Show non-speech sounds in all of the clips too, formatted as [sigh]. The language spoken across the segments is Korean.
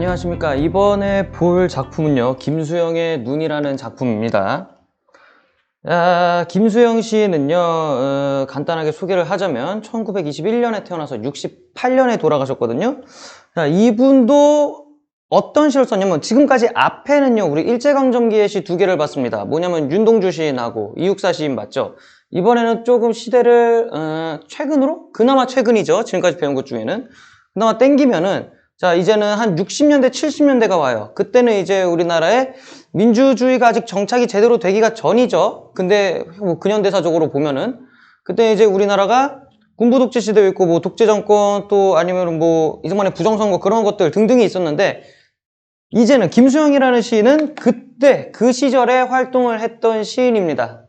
안녕하십니까. 이번에 볼 작품은요, 김수영의 눈이라는 작품입니다. 아, 김수영 씨는요, 어, 간단하게 소개를 하자면, 1921년에 태어나서 68년에 돌아가셨거든요. 자, 이분도 어떤 시를 썼냐면, 지금까지 앞에는요, 우리 일제강점기의 시 두 개를 봤습니다. 뭐냐면, 윤동주 시인하고 이육사 시인 맞죠? 이번에는 조금 시대를, 어, 최근으로? 그나마 최근이죠. 지금까지 배운 것 중에는. 그나마 땡기면은, 자, 이제는 한 60년대, 70년대가 와요. 그때는 이제 우리나라에 민주주의가 아직 정착이 제대로 되기가 전이죠. 근데 뭐 근현대사적으로 보면은 그때 이제 우리나라가 군부 독재 시대도 있고 뭐 독재 정권 또 아니면 뭐 이승만의 부정선거 그런 것들 등등이 있었는데 이제는 김수영이라는 시인은 그때 그 시절에 활동을 했던 시인입니다.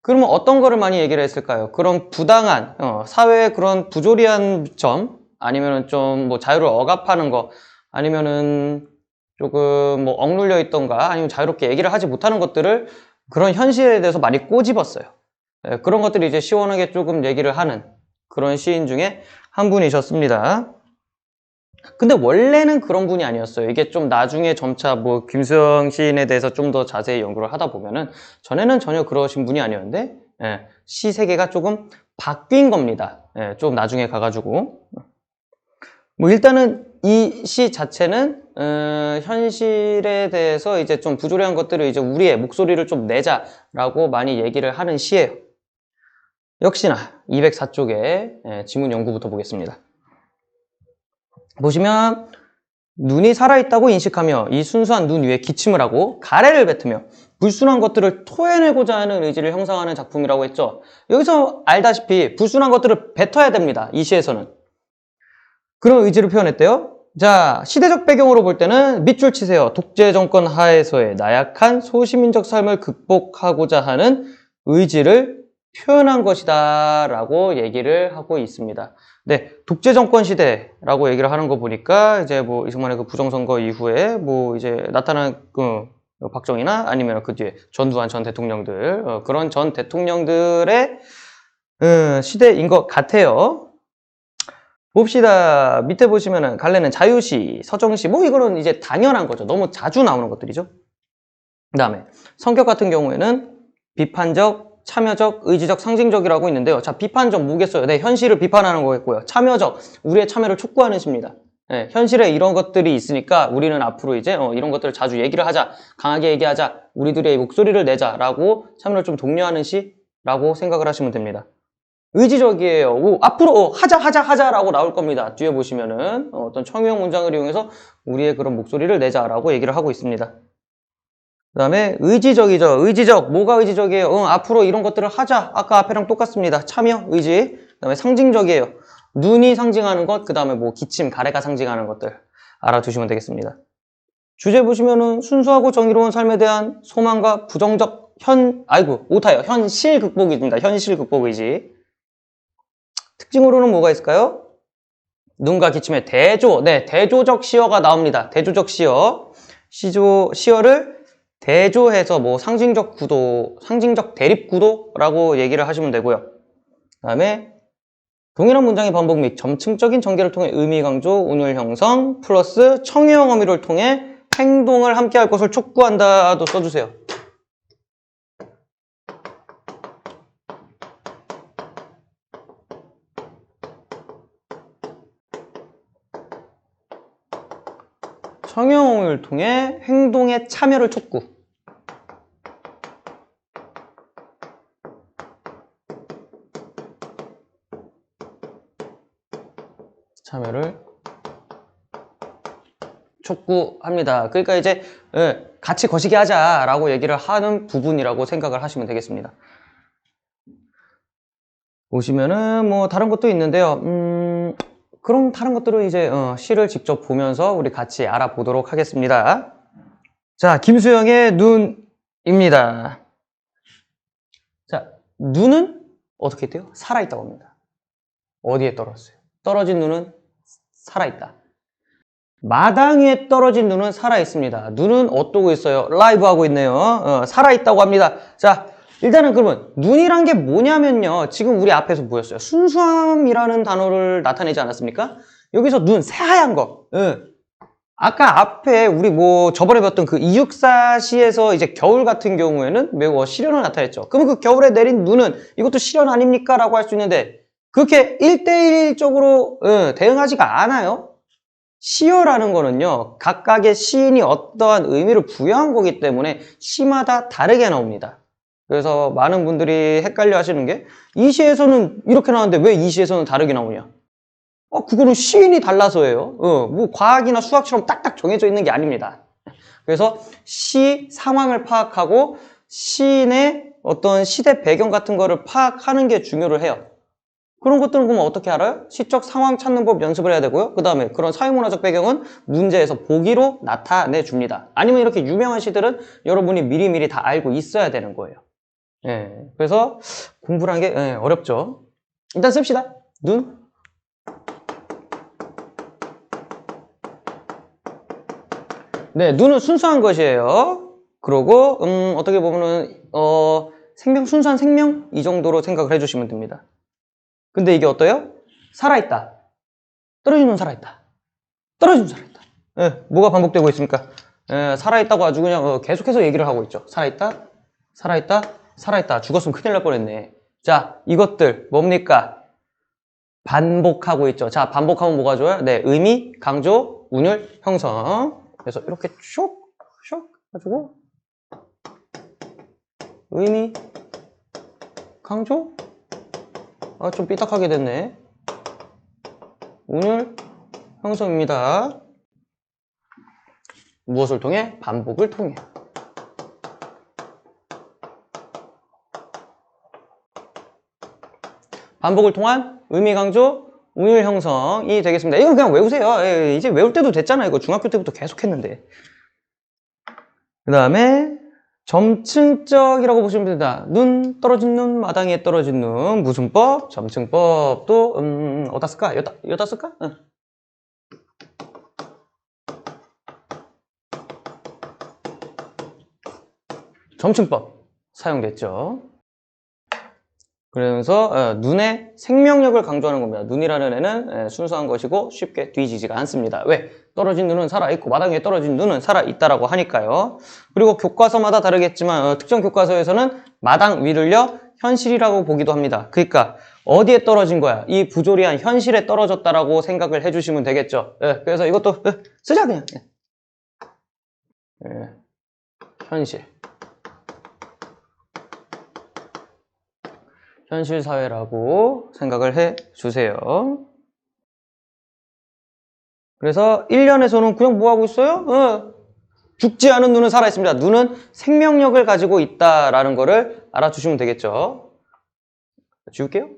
그러면 어떤 거를 많이 얘기를 했을까요? 그런 부당한 어, 사회의 그런 부조리한 점 아니면은 좀 뭐 자유를 억압하는 거 아니면은 조금 뭐 억눌려 있던가 아니면 자유롭게 얘기를 하지 못하는 것들을 그런 현실에 대해서 많이 꼬집었어요. 예, 그런 것들이 이제 시원하게 조금 얘기를 하는 그런 시인 중에 한 분이셨습니다. 근데 원래는 그런 분이 아니었어요. 이게 좀 나중에 점차 뭐 김수영 시인에 대해서 좀 더 자세히 연구를 하다 보면은 전에는 전혀 그러신 분이 아니었는데 예, 시 세계가 조금 바뀐 겁니다. 예, 좀 나중에 가가지고 뭐 일단은 이 시 자체는 어, 현실에 대해서 이제 좀 부조리한 것들을 이제 우리의 목소리를 좀 내자라고 많이 얘기를 하는 시예요. 역시나 204쪽에 지문 연구부터 보겠습니다. 보시면 눈이 살아있다고 인식하며 이 순수한 눈 위에 기침을 하고 가래를 뱉으며 불순한 것들을 토해내고자 하는 의지를 형성하는 작품이라고 했죠. 여기서 알다시피 불순한 것들을 뱉어야 됩니다. 이 시에서는. 그런 의지를 표현했대요. 자, 시대적 배경으로 볼 때는 밑줄 치세요. 독재 정권 하에서의 나약한 소시민적 삶을 극복하고자 하는 의지를 표현한 것이다 라고 얘기를 하고 있습니다. 네, 독재 정권 시대라고 얘기를 하는 거 보니까 이제 뭐 이승만의 그 부정선거 이후에 뭐 이제 나타난 그 박정희나 아니면 그 뒤에 전두환 전 대통령들 어, 그런 전 대통령들의 어, 시대인 것 같아요. 봅시다. 밑에 보시면은 갈래는 자유시, 서정시 뭐 이거는 이제 당연한 거죠. 너무 자주 나오는 것들이죠. 그 다음에 성격 같은 경우에는 비판적, 참여적, 의지적, 상징적이라고 있는데요. 자, 비판적 뭐겠어요? 네, 현실을 비판하는 거겠고요. 참여적, 우리의 참여를 촉구하는 시입니다. 네, 현실에 이런 것들이 있으니까 우리는 앞으로 이제 어, 이런 것들을 자주 얘기를 하자, 강하게 얘기하자, 우리들의 목소리를 내자라고 참여를 좀 독려하는 시라고 생각을 하시면 됩니다. 의지적이에요. 오, 앞으로 어, 하자 하자 하자라고 나올 겁니다. 뒤에 보시면은 어, 어떤 청유형 문장을 이용해서 우리의 그런 목소리를 내자라고 얘기를 하고 있습니다. 그 다음에 의지적이죠. 의지적. 뭐가 의지적이에요? 어, 앞으로 이런 것들을 하자. 아까 앞에랑 똑같습니다. 참여, 의지. 그 다음에 상징적이에요. 눈이 상징하는 것, 그 다음에 뭐 기침, 가래가 상징하는 것들 알아두시면 되겠습니다. 주제 보시면은 순수하고 정의로운 삶에 대한 소망과 부정적 현, 아이고, 오타요. 현실 극복입니다. 현실 극복 의지. 특징으로는 뭐가 있을까요? 눈과 기침의 대조, 네, 대조적 시어가 나옵니다. 대조적 시어. 시조, 시어를 대조해서 뭐 상징적 구도, 상징적 대립 구도라고 얘기를 하시면 되고요. 그 다음에 동일한 문장의 반복 및 점층적인 전개를 통해 의미 강조, 운율 형성, 플러스 청유형 어미를 통해 행동을 함께 할 것을 촉구한다도 써주세요. 청유형을 통해 행동의 참여를 촉구. 참여를 촉구합니다. 그러니까 이제 예, 같이 거시기 하자라고 얘기를 하는 부분이라고 생각을 하시면 되겠습니다. 보시면은 뭐 다른 것도 있는데요. 음, 그럼 다른 것들은 이제 어, 시를 직접 보면서 우리 같이 알아보도록 하겠습니다. 자, 김수영의 눈입니다. 자, 눈은 어떻게 돼요? 살아있다고 합니다. 어디에 떨어졌어요? 떨어진 눈은 살아있다. 마당 위에 떨어진 눈은 살아있습니다. 눈은 어떠고 있어요? 라이브 하고 있네요. 어, 살아있다고 합니다. 자, 일단은 그러면 눈이란 게 뭐냐면요. 지금 우리 앞에서 보였어요. 순수함이라는 단어를 나타내지 않았습니까? 여기서 눈, 새하얀 거. 예. 아까 앞에 우리 뭐 저번에 봤던 그 이육사시에서 이제 겨울 같은 경우에는 매우 시련을 나타냈죠. 그러면 그 겨울에 내린 눈은 이것도 시련 아닙니까? 라고 할 수 있는데 그렇게 1대1적으로 어, 대응하지가 않아요. 시어라는 거는요, 각각의 시인이 어떠한 의미를 부여한 거기 때문에 시마다 다르게 나옵니다. 그래서 많은 분들이 헷갈려 하시는 게, 이 시에서는 이렇게 나오는데 왜 이 시에서는 다르게 나오냐? 어, 그거는 시인이 달라서예요. 어, 뭐 과학이나 수학처럼 딱딱 정해져 있는 게 아닙니다. 그래서 시 상황을 파악하고 시인의 어떤 시대 배경 같은 거를 파악하는 게 중요를 해요. 그런 것들은 그러면 어떻게 알아요? 시적 상황 찾는 법 연습을 해야 되고요. 그 다음에 그런 사회문화적 배경은 문제에서 보기로 나타내 줍니다. 아니면 이렇게 유명한 시들은 여러분이 미리미리 다 알고 있어야 되는 거예요. 예, 그래서 공부라는 게 예, 어렵죠. 일단 씁시다. 눈. 네, 눈은 순수한 것이에요. 그러고 음, 어떻게 보면은 어, 생명 순수한 생명 이 정도로 생각을 해주시면 됩니다. 근데 이게 어때요? 살아있다. 떨어진 눈 살아있다. 떨어진 눈 살아있다. 예, 뭐가 반복되고 있습니까? 예, 살아있다고 아주 그냥 어, 계속해서 얘기를 하고 있죠. 살아있다, 살아있다, 살아있다. 죽었으면 큰일 날 뻔했네. 자, 이것들 뭡니까? 반복하고 있죠. 자, 반복하면 뭐가 좋아요? 네, 의미, 강조, 운율, 형성. 그래서 이렇게 쇽, 쇽 해가지고 의미, 강조, 아, 좀 삐딱하게 됐네. 오늘 형성입니다. 무엇을 통해? 반복을 통해. 반복을 통한 의미 강조, 운율 형성이 되겠습니다. 이건 그냥 외우세요. 예, 이제 외울 때도 됐잖아요. 이거 중학교 때부터 계속 했는데. 그 다음에 점층적이라고 보시면 됩니다. 눈, 떨어진 눈, 마당에 떨어진 눈. 무슨 법? 점층법도, 음, 어디다 쓸까? 여기다, 여기다 쓸까? 응. 점층법 사용됐죠. 그러면서 어, 눈의 생명력을 강조하는 겁니다. 눈이라는 애는 에, 순수한 것이고 쉽게 뒤지지가 않습니다. 왜? 떨어진 눈은 살아있고 마당에 떨어진 눈은 살아있다라고 하니까요. 그리고 교과서마다 다르겠지만 어, 특정 교과서에서는 마당 위를요 현실이라고 보기도 합니다. 그러니까 어디에 떨어진 거야? 이 부조리한 현실에 떨어졌다라고 생각을 해주시면 되겠죠. 예, 그래서 이것도 어, 쓰자 그냥. 예. 예, 현실. 현실 사회라고 생각을 해 주세요. 그래서 1년에서는 그냥 뭐 하고 있어요? 어, 죽지 않은 눈은 살아 있습니다. 눈은 생명력을 가지고 있다라는 거를 알아주시면 되겠죠. 지울게요.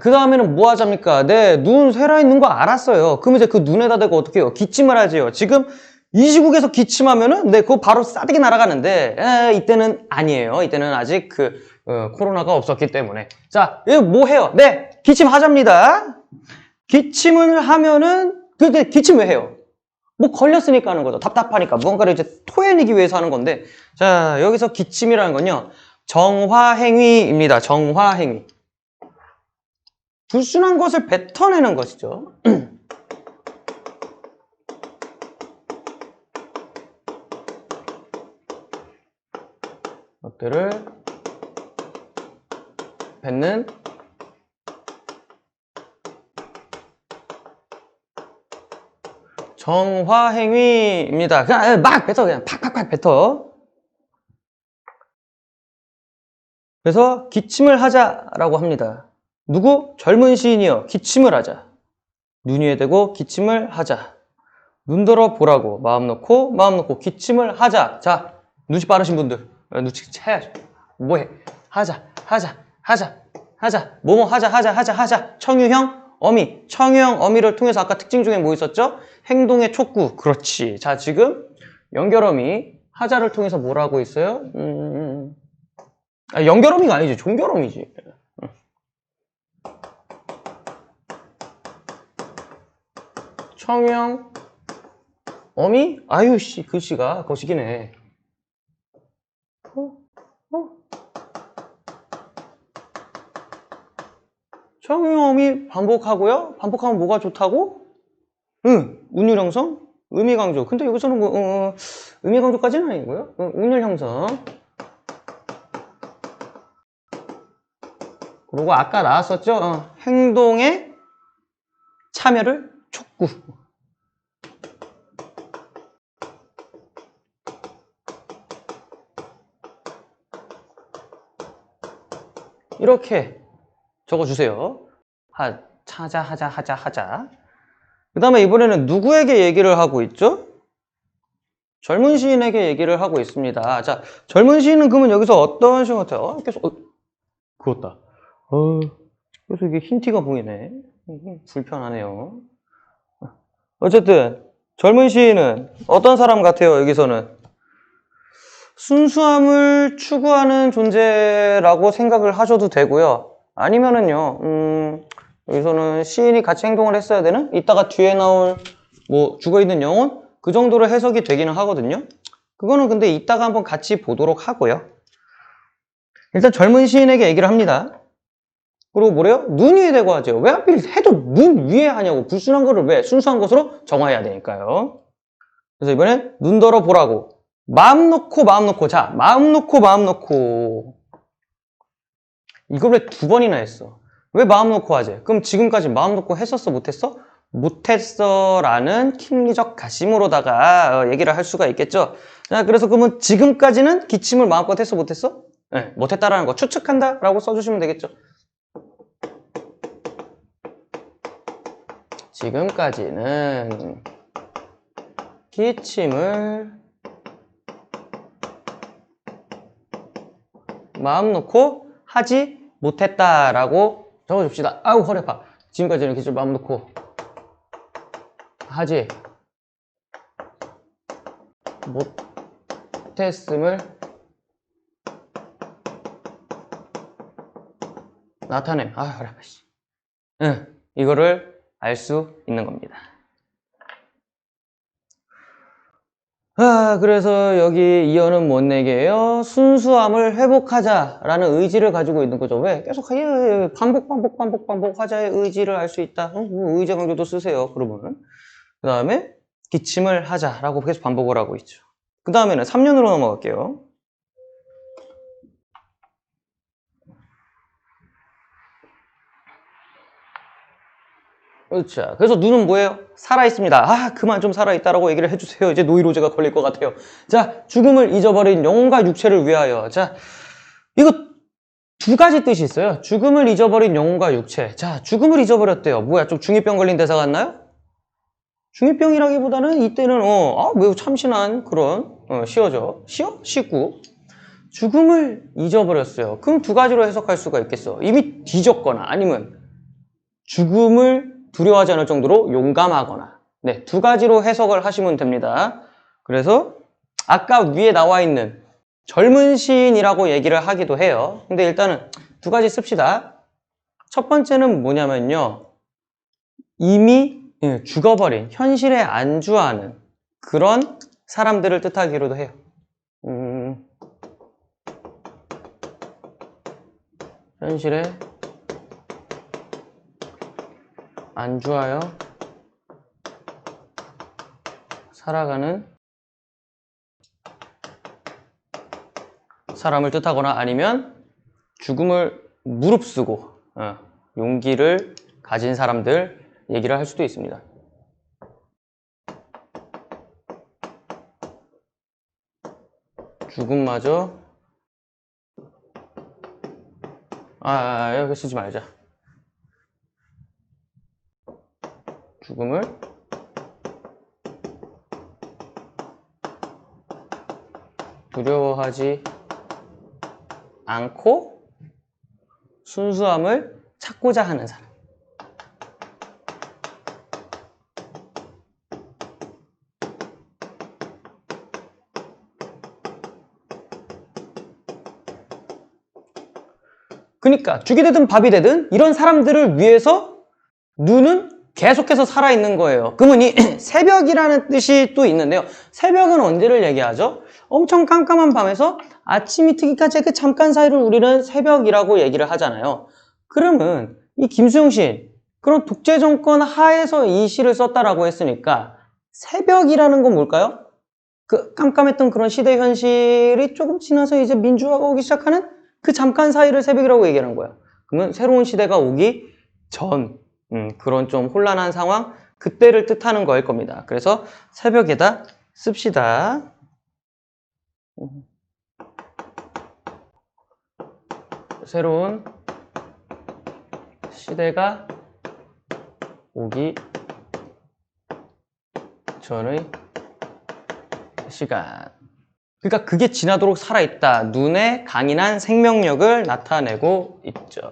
그 다음에는 뭐 하자입니까? 네, 눈 살아있는 거 알았어요. 그럼 이제 그 눈에다 대고 어떻게 해요? 기침을 하지요. 지금 이 시국에서 기침하면은 네 그거 바로 싸대기 날아가는데 에, 이때는 아니에요. 이때는 아직 그 어, 코로나가 없었기 때문에 자 이거 뭐 해요? 네 기침하자입니다. 기침을 하면은 근데 기침 왜 해요? 뭐 걸렸으니까 하는 거죠. 답답하니까 무언가를 이제 토해내기 위해서 하는 건데 자 여기서 기침이라는 건요 정화행위입니다. 정화행위 불순한 것을 뱉어내는 것이죠. [clears throat] 것들을 뱉는 정화행위입니다. 그냥 막 뱉어, 그냥 팍팍팍 뱉어. 그래서 기침을 하자라고 합니다. 누구? 젊은 시인이요. 기침을 하자. 눈 위에 대고 기침을 하자. 눈 들어 보라고 마음 놓고 마음 놓고 기침을 하자. 자, 눈치 빠르신 분들 눈치 채야죠. 뭐해? 하자, 하자, 하자, 하자. 뭐뭐 하자, 하자, 하자, 하자. 청유형 어미. 청유형 어미를 통해서 아까 특징 중에 뭐 있었죠? 행동의 촉구. 그렇지. 자, 지금 연결어미 하자를 통해서 뭘 하고 있어요? 음... 아, 연결어미가 아니지. 종결어미지. 청유형 어미? 아유 씨 글씨가 거시기네. 어? 어? 청음이 반복하고요. 반복하면 뭐가 좋다고? 응, 운율 형성, 의미 강조. 근데 여기서는 뭐 어, 의미 강조까지는 아니고요. 어, 운율 형성. 그리고 아까 나왔었죠? 어, 행동에 참여를 촉구. 이렇게 적어주세요. 하, 찾아, 하자, 하자, 하자. 그 다음에 이번에는 누구에게 얘기를 하고 있죠? 젊은 시인에게 얘기를 하고 있습니다. 자, 젊은 시인은 그러면 여기서 어떤 시인 같아요? 어, 계속, 어, 그었다. 어, 계속 이게 흰 티가 보이네. 음, 불편하네요. 어쨌든, 젊은 시인은 어떤 사람 같아요, 여기서는? 순수함을 추구하는 존재라고 생각을 하셔도 되고요. 아니면은요, 음, 여기서는 시인이 같이 행동을 했어야 되는? 이따가 뒤에 나올 뭐 죽어있는 영혼? 그 정도로 해석이 되기는 하거든요. 그거는 근데 이따가 한번 같이 보도록 하고요. 일단 젊은 시인에게 얘기를 합니다. 그리고 뭐래요? 눈 위에 대고 하죠. 왜 하필 해도 눈 위에 하냐고. 불순한 거를 왜? 순수한 것으로 정화해야 되니까요. 그래서 이번엔 눈 덜어 보라고. 마음 놓고 마음 놓고. 자, 마음 놓고 마음 놓고. 이걸 왜 두 번이나 했어? 왜 마음 놓고 하지? 그럼 지금까지 마음 놓고 했었어? 못했어? 못했어 라는 킹리적 가심으로다가 어, 얘기를 할 수가 있겠죠. 자, 그래서 그러면 지금까지는 기침을 마음껏 했어? 못했어? 네, 못했다라는 거 추측한다 라고 써주시면 되겠죠. 지금까지는 기침을 마음 놓고 하지 못했다라고 적어줍시다. 아우 허리 아파. 지금까지는 기침 마음 놓고 하지 못했음을 나타냄. 아 허리 아파. 씨. 응, 이거를 알 수 있는 겁니다. 아, 그래서 여기 이어는 뭔 얘기예요? 순수함을 회복하자 라는 의지를 가지고 있는 거죠. 왜? 계속 예, 예, 반복, 반복, 반복, 반복 하자의 의지를 알 수 있다. 어, 뭐 의제 강조도 쓰세요. 그러면. 그 다음에 기침을 하자라고 계속 반복을 하고 있죠. 그 다음에는 3년으로 넘어갈게요. 그렇죠. 그래서 눈은 뭐예요? 살아있습니다. 아, 그만 좀 살아있다라고 얘기를 해주세요. 이제 노이로제가 걸릴 것 같아요. 자, 죽음을 잊어버린 영혼과 육체를 위하여. 자, 이거 두 가지 뜻이 있어요. 죽음을 잊어버린 영혼과 육체. 자, 죽음을 잊어버렸대요. 뭐야, 좀 중이병 걸린 대사 같나요? 중이병이라기보다는 이때는, 어, 아, 매우 참신한 그런, 어, 시어죠. 시어? 시구. 죽음을 잊어버렸어요. 그럼 두 가지로 해석할 수가 있겠어. 이미 뒤졌거나 아니면 죽음을 두려워하지 않을 정도로 용감하거나 네, 두 가지로 해석을 하시면 됩니다. 그래서 아까 위에 나와 있는 젊은 시인이라고 얘기를 하기도 해요. 근데 일단은 두 가지 씁시다. 첫 번째는 뭐냐면요. 이미 예, 죽어버린 현실에 안주하는 그런 사람들을 뜻하기로도 해요. 음, 현실에 안주하여 살아가는 사람을 뜻하거나 아니면 죽음을 무릅쓰고 어, 용기를 가진 사람들 얘기를 할 수도 있습니다. 죽음마저 아, 아, 여기 쓰지 말자. 죽음을 두려워하지 않고 순수함을 찾고자 하는 사람. 그러니까 죽이 되든 밥이 되든 이런 사람들을 위해서 눈은 계속해서 살아있는 거예요. 그러면 이 [clears throat] 새벽이라는 뜻이 또 있는데요. 새벽은 언제를 얘기하죠? 엄청 깜깜한 밤에서 아침이 트기까지 그 잠깐 사이를 우리는 새벽이라고 얘기를 하잖아요. 그러면 이 김수영 시인 그런 독재 정권 하에서 이 시를 썼다라고 했으니까 새벽이라는 건 뭘까요? 그 깜깜했던 그런 시대 현실이 조금 지나서 이제 민주화가 오기 시작하는 그 잠깐 사이를 새벽이라고 얘기하는 거예요. 그러면 새로운 시대가 오기 전 음, 그런 좀 혼란한 상황 그때를 뜻하는 거일 겁니다. 그래서 새벽에다 씁시다. 새로운 시대가 오기 전의 시간. 그러니까 그게 지나도록 살아있다. 눈에 강인한 생명력을 나타내고 있죠.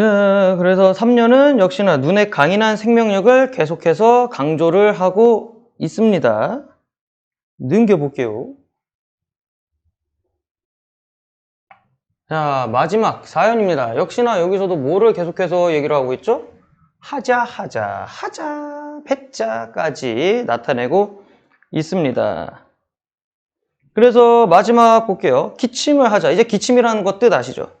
네, 그래서 3년은 역시나 눈에 강인한 생명력을 계속해서 강조를 하고 있습니다. 넘겨볼게요. 자, 마지막 사연입니다. 역시나 여기서도 뭐를 계속해서 얘기를 하고 있죠? 하자, 하자, 하자, 패자까지 나타내고 있습니다. 그래서 마지막 볼게요. 기침을 하자. 이제 기침이라는 것 뜻 아시죠?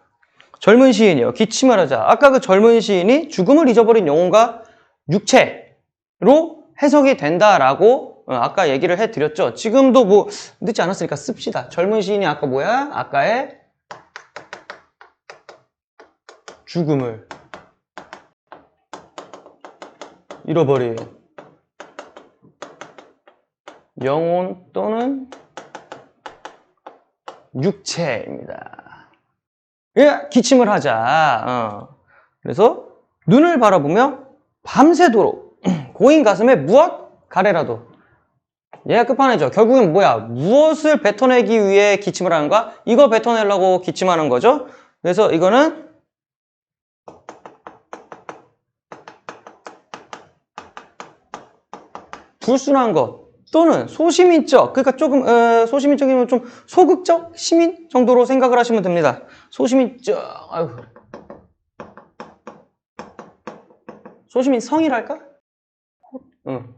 젊은 시인이요. 기침을 하자. 아까 그 젊은 시인이 죽음을 잊어버린 영혼과 육체로 해석이 된다라고 어, 아까 얘기를 해드렸죠. 지금도 뭐 늦지 않았으니까 씁시다. 젊은 시인이 아까 뭐야? 아까의 죽음을 잃어버린 영혼 또는 육체입니다. 예, 기침을 하자. 어. 그래서 눈을 바라보며 밤새도록 [clears throat] 고인 가슴에 무엇 가래라도 얘가 끝판이죠. 결국엔 뭐야? 무엇을 뱉어내기 위해 기침을 하는 거야? 이거 뱉어내려고 기침하는 거죠. 그래서 이거는 불순한 것 또는 소시민적 그러니까 조금 어, 소시민적이면 좀 소극적 시민 정도로 생각을 하시면 됩니다. 소시민적 아유. 소시민 성이랄까? 응.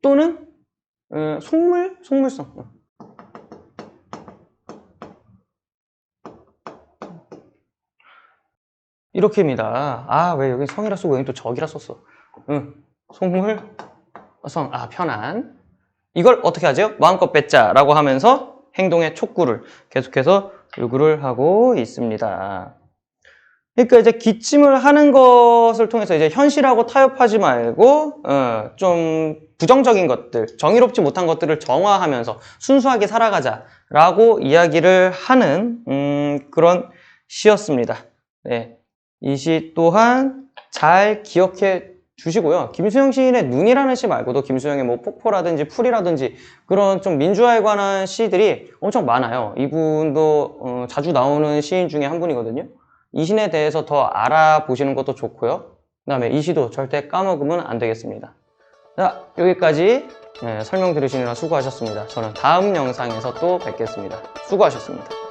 또는 어, 속물 속물성. 응. 이렇게입니다. 아, 왜 여기 성이라 쓰고 여기 또 적이라 썼어? 응. 속물, 성, 아, 편안. 이걸 어떻게 하죠? 마음껏 뱉자라고 하면서 행동의 촉구를 계속해서 요구를 하고 있습니다. 그러니까 이제 기침을 하는 것을 통해서 이제 현실하고 타협하지 말고 어, 좀 부정적인 것들, 정의롭지 못한 것들을 정화하면서 순수하게 살아가자라고 이야기를 하는 음, 그런 시였습니다. 네. 이 시 또한 잘 기억해 주시고요. 김수영 시인의 눈이라는 시 말고도 김수영의 뭐 폭포라든지 풀이라든지 그런 좀 민주화에 관한 시들이 엄청 많아요. 이분도 어, 자주 나오는 시인 중에 한 분이거든요. 이 시에 대해서 더 알아보시는 것도 좋고요. 그 다음에 이 시도 절대 까먹으면 안 되겠습니다. 자, 여기까지 네, 설명 들으시느라 수고하셨습니다. 저는 다음 영상에서 또 뵙겠습니다. 수고하셨습니다.